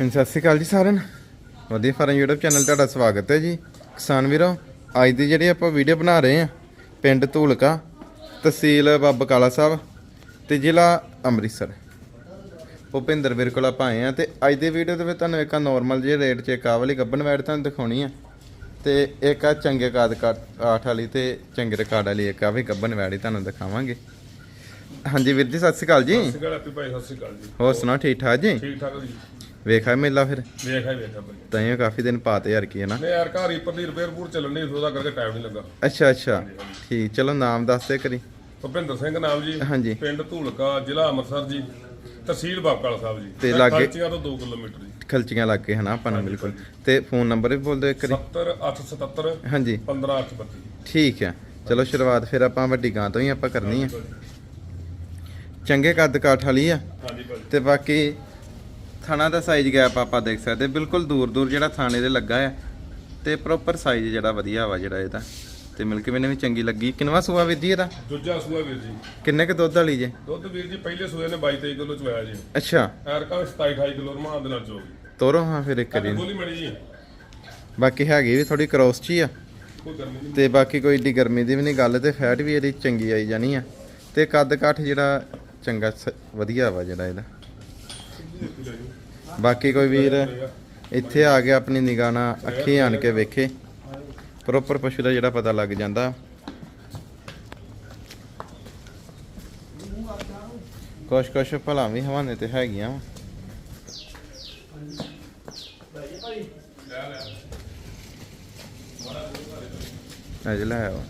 ਹਾਂਜੀ ਸਤਿ ਸ਼੍ਰੀ ਅਕਾਲ ਜੀ ਸਾਰਿਆਂ ਨੂੰ। ਵਧੀਆ ਫਾਰਮ YouTube ਚੈਨਲ ਤੁਹਾਡਾ ਸਵਾਗਤ ਹੈ ਜੀ। ਕਿਸਾਨ ਵੀਰੋ ਅੱਜ ਦੀ ਜਿਹੜੀ ਆਪਾਂ ਵੀਡੀਓ ਬਣਾ ਰਹੇ ਹਾਂ ਪਿੰਡ ਧੂਲਕਾ ਤਹਿਸੀਲ ਬਾਬਾ ਕਾਲਾ ਸਾਹਿਬ ਤੇ ਜ਼ਿਲ੍ਹਾ ਅੰਮ੍ਰਿਤਸਰ। ਭੁਪਿੰਦਰ ਵੀਰ ਕੋਲ ਆਪਾਂ ਆਏ ਆ ਤੇ ਅੱਜ ਦੀ ਵੀਡੀਓ ਦੇ ਵਿੱਚ ਤੁਹਾਨੂੰ ਇੱਕ ਨਾਰਮਲ ਜਿਹੇ ਰੇਟ 'ਚ ਆਹ ਵਾਲੀ ਗੱਬਨ ਵੈਟ ਤੁਹਾਨੂੰ ਦਿਖਾਉਣੀ ਆ। ਤੇ ਇੱਕ ਆ ਚੰਗੇ ਕਾਦ ਆਠ ਵਾਲੀ ਤੇ ਚੰਗੇ ਰਿਕਾਰਡ ਵਾਲੀ ਇੱਕ ਆ ਵੀ ਗੱਬਨ ਹੀ ਤੁਹਾਨੂੰ ਦਿਖਾਵਾਂਗੇ। ਹਾਂਜੀ ਵੀਰ ਜੀ ਸਤਿ ਸ਼੍ਰੀ ਅਕਾਲ ਜੀ। ਸਤਿ ਸ਼੍ਰੀ ਅਕਾਲ ਹੈਪੀ ਭਾਈ ਸਤਿ ਸ਼੍ਰੀ ਅਕਾਲ ਜੀ। ਹੋਰ ਸੁਣਾਓ ਠੀਕ ਠਾਕ ਜੀ? ਠੀਕ ਠਾਕ ਜੀ। ਵੇਖਾ ਮੇਲਾ ਫਿਰ? ਵੇਖਾ ਹੀ ਵੇਖਾ ਭਾਈ। ਤਾਂ ਇਹ ਕਾਫੀ ਦਿਨ ਪਾਤੇ ਯਾਰ ਕੀ ਹੈ ਨਾ। ਨੇ ਯਾਰ ਘਰ ਰੀਪਰ ਦੀ ਰਿਪੇਅਰ ਪੂਰ ਚੱਲਣ ਦੀ ਉਹਦਾ ਕਰਕੇ ਟਾਈਮ ਨਹੀਂ ਲੱਗਾ। ਅੱਛਾ ਅੱਛਾ। ਠੀਕ ਚਲੋ ਨਾਮ ਦੱਸ ਦੇ ਕਰੀ ਭੁਪਿੰਦਰ ਸਿੰਘ ਨਾਮ ਜੀ। ਹਾਂਜੀ। ਪਿੰਡ ਧੂਲਕਾ ਜ਼ਿਲ੍ਹਾ ਅੰਮ੍ਰਿਤਸਰ ਜੀ। ਤਹਿਸੀਲ ਬਾਬਕਾਲਾ ਸਾਹਿਬ ਜੀ। ਤੇ ਲਾਗੇ- ਖਰਚੀਆਂ ਤੋਂ 2 ਕਿਲੋਮੀਟਰ ਜੀ। ਖਲਚੀਆਂ ਲੱਗ ਹਨਾ ਆਪਾਂ ਨੂੰ ਬਿਲਕੁਲ। ਤੇ ਫੋਨ ਨੰਬਰ ਵੀ ਬੋਲ ਦਿਓ ਇੱਕ ਕਰੀ 70 877 ਹਾਂਜੀ। 15 832 ਠੀਕ ਹੈ। ਚਲੋ ਸ਼ੁਰੂਆਤ ਫਿਰ ਆਪਾਂ ਵੱਡੀ ਗਾਂ ਤੋਂ ਹੀ ਆਪਾਂ ਕਰਨੀ ਆ ਚੰਗੇ ਕੱਦ ਕਾਠ ਵਾਲੀ ਆ। ਤੇ ਬਾਕੀ ਥਾਣਾ ਦਾ ਸਾਈਜ਼ ਗੈਪ ਆਪਾਂ ਦੇਖ ਸਕਦੇ ਬਿਲਕੁਲ ਦੂਰ ਦੂਰ ਜਿਹੜਾ ਥਾਣੇ ਦੇ ਲੱਗਾ ਆ ਤੇ ਪ੍ਰੋਪਰ ਸਾਈਜ਼ ਜਿਹੜਾ ਵਧੀਆ ਵਾ ਜਿਹੜਾ ਇਹਦਾ। ਤੇ ਮਿਲਕ ਵੀ ਨੇ ਵੀ ਚੰਗੀ ਲੱਗੀ। ਕਿੰਨਵਾ ਸੂਆ ਵੀਰ ਜੀ ਇਹਦਾ? ਦੂਜਾ ਸੂਆ ਵੀਰ ਜੀ। ਕਿੰਨੇ ਕ ਦੁੱਧ ਵਾਲੀ ਜੇ? ਦੁੱਧ ਵੀਰ ਜੀ ਪਹਿਲੇ ਸੂਏ ਨੇ 22 23 ਕਿਲੋ ਚਵਾਇਆ ਜੀ। ਅੱਛਾ। ਐਰਕਾ 27 28 ਕਿਲੋ ਰਮਾਨ ਦੇ ਨਾਲ ਚੋ ਤੋਰੋ ਹਾਂ ਫਿਰ ਇੱਕ ਮੜੀ ਜੀ। ਬਾਕੀ ਹੈਗੀ ਵੀ ਥੋੜੀ ਕ੍ਰੋਸ ਚ ਹੀ ਆ ਤੇ ਬਾਕੀ ਕੋਈ ਏਡੀ ਗਰਮੀ ਦੀ ਵੀ ਨਹੀਂ ਗੱਲ ਤੇ ਫੈਟ ਵੀ ਇਹਦੀ ਚੰਗੀ ਆਈ ਜਾਣੀ ਆ। ਤੇ ਕੱਦ ਕਾਠ ਜਿਹੜਾ ਚੰਗਾ ਵਧੀਆ ਵਾ ਜਿਹੜਾ ਇਹਦਾ। ਬਾਕੀ ਕੋਈ ਵੀਰ ਇੱਥੇ ਆ ਕੇ ਆਪਣੀ ਨਿਗਾਹ ਨਾਲ ਅੱਖੀ ਆਣ ਕੇ ਵੇਖੇ। ਪ੍ਰੋਪਰ ਪਸ਼ੂ ਦਾ ਜਿਹੜਾ ਪਤਾ ਲੱਗ ਜਾਂਦਾ। ਕੁਛ ਕੁਛ ਭਲਾ ਵੀ ਹਵਾਨੇ ਤੇ ਹੈਗੀਆਂ ਵਾਂ। ਅਜ ਲੈ ਆਓ।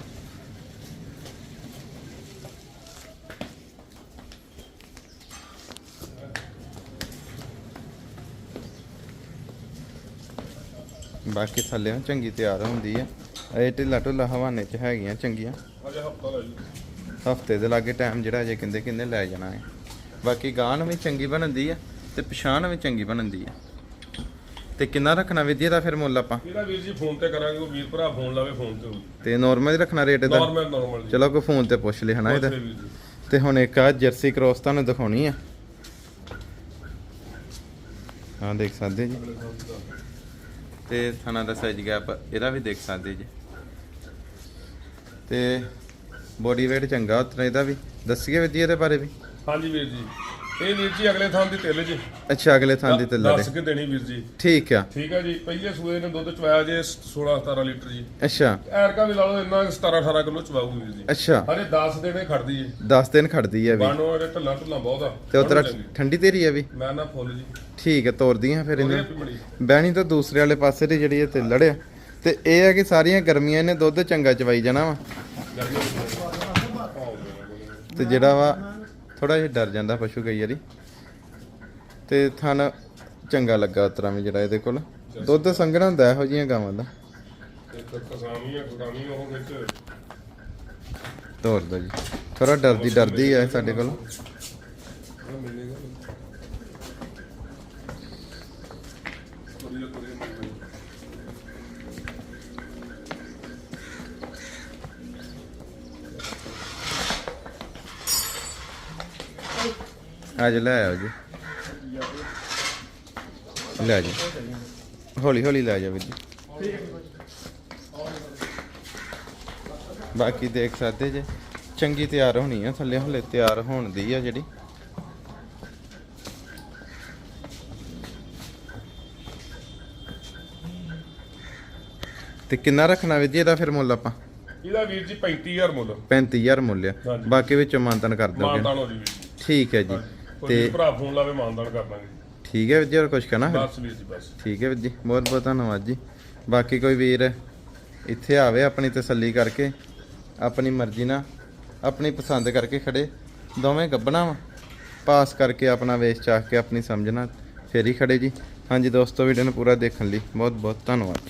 ਬਾਕੀ ਥੱਲੇ ਚੰਗੀ ਤਿਆਰ ਹੁੰਦੀ ਆ। ਇਹ ਢਿੱਲਾ ਢੁੱਲਾ ਹਵਾਨੇ ਚ ਹੈਗੀਆਂ ਚੰਗੀਆਂ। ਅਜੇ ਹਫਤਾ ਲੈ ਜੀ। ਹਫ਼ਤੇ ਦੇ ਲਾਗੇ ਟਾਈਮ ਜਿਹੜਾ ਅਜੇ ਕਹਿੰਦੇ ਕਿੰਨੇ ਲੈ ਜਾਣਾ ਹੈ। ਬਾਕੀ ਗਾਨ ਵੀ ਚੰਗੀ ਬਣਦੀ ਆ ਤੇ ਪਛਾਣ ਵੀ ਚੰਗੀ ਬਣਦੀ ਆ। ਤੇ ਕਿੰਨਾ ਰੱਖਣਾ ਵਿਦਿਆ ਦਾ ਫਿਰ ਮੁੱਲ ਆਪਾਂ? ਇਹਦਾ ਵੀਰ ਜੀ ਫੋਨ ਤੇ ਕਰਾਂਗੇ ਉਹ ਵੀਰ ਭਰਾ ਫੋਨ ਲਾਵੇ ਫੋਨ ਤੇ ਤੇ ਨਾਰਮਲ ਹੀ ਰੱਖਣਾ ਰੇਟ ਇਹਦਾ? ਨਾਰਮਲ ਨਾਰਮਲ ਜੀ। ਚਲੋ ਕੋਈ ਫੋਨ ਤੇ ਪੁੱਛ ਲਈ ਹਨਾ ਇਹਦਾ। ਵੀਰ ਜੀ। ਤੇ ਹੁਣ ਇੱਕ ਆ ਜਰਸੀ ਕ੍ਰੋਸ ਤੁਹਾਨੂੰ ਦਿਖਾਉਣੀ ਆ। ਹਾਂ ਦੇਖ ਸਕਦੇ ਜੀ। ਤੇ ਥਾਣਾ ਦਾ ਸਾਈਜ਼ ਗੈਪ ਇਹਦਾ ਵੀ ਦੇਖ ਸਕਦੇ ਜੀ। ਤੇ ਬੋਡੀ weight ਚੰਗਾ ਉਤਰਾ ਇਹਦਾ ਵੀ। ਦੱਸੀਏ ਜੀ ਇਹਦੇ ਬਾਰੇ ਵੀ। ਹਾਂਜੀ ਵੀਰ ਜੀ। ਇਹ ਵੀਰ ਜੀ ਅਗਲੇ ਥਾਂ ਦੀ ਤਿੱਲ ਜੀ। ਅੱਛਾ ਅਗਲੇ ਥਾਂ ਦੀ ਤੇ ਲੜੇ ਦੱਸ ਕੇ ਦੇਣੀ ਵੀਰ ਜੀ। ਠੀਕ ਆ। ਠੀਕ ਹੈ ਜੀ। ਪਹਿਲੇ ਸੂਏ ਨੇ ਦੁੱਧ ਚਵਾਇਆ ਜੇ 16 17 ਲੀਟਰ ਜੀ। ਅੱਛਾ। ਐਰਕਾ ਵੀ ਲਾ ਲਓ ਇੰਨਾ 17 18 ਕਿਲੋ ਚਵਾਊਗੀ ਵੀਰ ਜੀ। ਅੱਛਾ। ਹਰੇ 10 ਦਿਨੇ ਖੜਦੀ ਜੀ 10 ਦਿਨ ਖੜਦੀ ਆ ਵੀ। ਬਾਨੋ ਇਹਦੇ ਢੱਲਾ ਢੱਲਾ ਬਹੁਤ ਆ। ਤੇ ਉਤਰਾ। ਠੰਡੀ ਤੇਰੀ ਆ ਵੀ? ਮੈਂ ਨਾ ਫੁੱਲ ਜੀ। ਠੀਕ ਹੈ ਤੋਰਦੀਆਂ ਫਿਰ ਉਹਦੇ ਇਹਨੂੰ ਬਹਿਣੀ ਤਾਂ ਦੂਸਰੇ ਵਾਲੇ ਪਾਸੇ ਦੀ ਜਿਹੜੀ ਇਹ ਤੇ ਲੜਿਆ ਤੇ ਇਹ ਹੈ ਕਿ ਸਾਰੀਆਂ ਗਰਮੀਆਂ ਇਹਨੇ ਦੁੱਧ ਚੰਗਾ ਚਵਾਈ ਜਾਣਾ ਵਾ। ਤੇ ਜਿਹੜਾ ਵਾ ਥੋੜਾ ਜਿਹਾ ਡਰ ਜਾਂਦਾ ਪਸ਼ੂ ਕਈ ਵਾਰੀ। ਤੇ ਥਣ ਚੰਗਾ ਲੱਗਾ ਉਤਰਾ ਵੀ ਜਿਹੜਾ ਇਹਦੇ ਕੋਲ। ਦੁੱਧ ਸੰਘਣਾ ਹੁੰਦਾ ਇਹੋ ਜੀਆਂ ਗਾਵਾਂ ਦਾ। ਤੋਰ ਦੋ ਜੀ। ਥੋੜਾ ਡਰਦੀ ਡਰਦੀ ਆ ਸਾਡੇ ਕੋਲ। ਅੱਜ ਲੈ ਆਓ ਜੀ। ਲੈ ਜੀ। ਹੌਲੀ ਹੌਲੀ ਲੈ ਜਾ ਵੀਰ ਜੀ। ਬਾਕੀ ਦੇਖ ਸਕਦੇ ਜੇ। ਚੰਗੀ ਤਿਆਰ ਹੋਣੀ ਆ ਥੱਲੇ ਹਲੇ ਤਿਆਰ ਹੋਣ ਦੀ ਆ ਜਿਹੜੀ। ਤੇ ਕਿੰਨਾ ਰੱਖਣਾ ਵੀਰ ਜੀ ਇਹਦਾ ਫਿਰ ਮੁੱਲ ਆਪਾਂ? ਇਹਦਾ ਵੀਰ ਜੀ 35000 ਮੁੱਲ। 35000 ਮੁੱਲ ਆ। ਬਾਕੀ ਵਿੱਚੋਂ ਮਾਨਤਨ ਕਰ ਦੋਗੇ ਹੋ ਜੀ ਠੀਕ ਹੈ ਜੀ। ਤੇ ਭਰਾ ਫੋਨ ਲਾਵੇ ਮਾਨਦਾਨ ਕਰ ਦਾਂਗੇ ਠੀਕ ਹੈ ਵੀਰ ਜੀ ਹੋਰ ਕੁਝ ਕਹਿਣਾ ਫਿਰ? ਬਸ ਵੀਰ ਜੀ ਬਸ। ਠੀਕ ਹੈ ਵੀਰ ਜੀ ਬਹੁਤ ਬਹੁਤ ਧੰਨਵਾਦ ਜੀ। ਬਾਕੀ ਕੋਈ ਵੀਰ ਇੱਥੇ ਆਵੇ ਆਪਣੀ ਤਸੱਲੀ ਕਰਕੇ ਆਪਣੀ ਮਰਜ਼ੀ ਨਾਲ ਆਪਣੀ ਪਸੰਦ ਕਰਕੇ ਖੜੇ। ਦੋਵੇਂ ਗੱਬਣਾ ਵਾ। ਪਾਸ ਕਰਕੇ ਆਪਣਾ ਵੇਚ ਚਾਹ ਕੇ ਆਪਣੀ ਸਮਝਣਾ ਫੇਰ ਹੀ ਖੜੇ ਜੀ। ਹਾਂਜੀ ਦੋਸਤੋ ਵੀਡੀਓ ਨੂੰ ਪੂਰਾ ਦੇਖਣ ਲਈ ਬਹੁਤ ਬਹੁਤ ਧੰਨਵਾਦ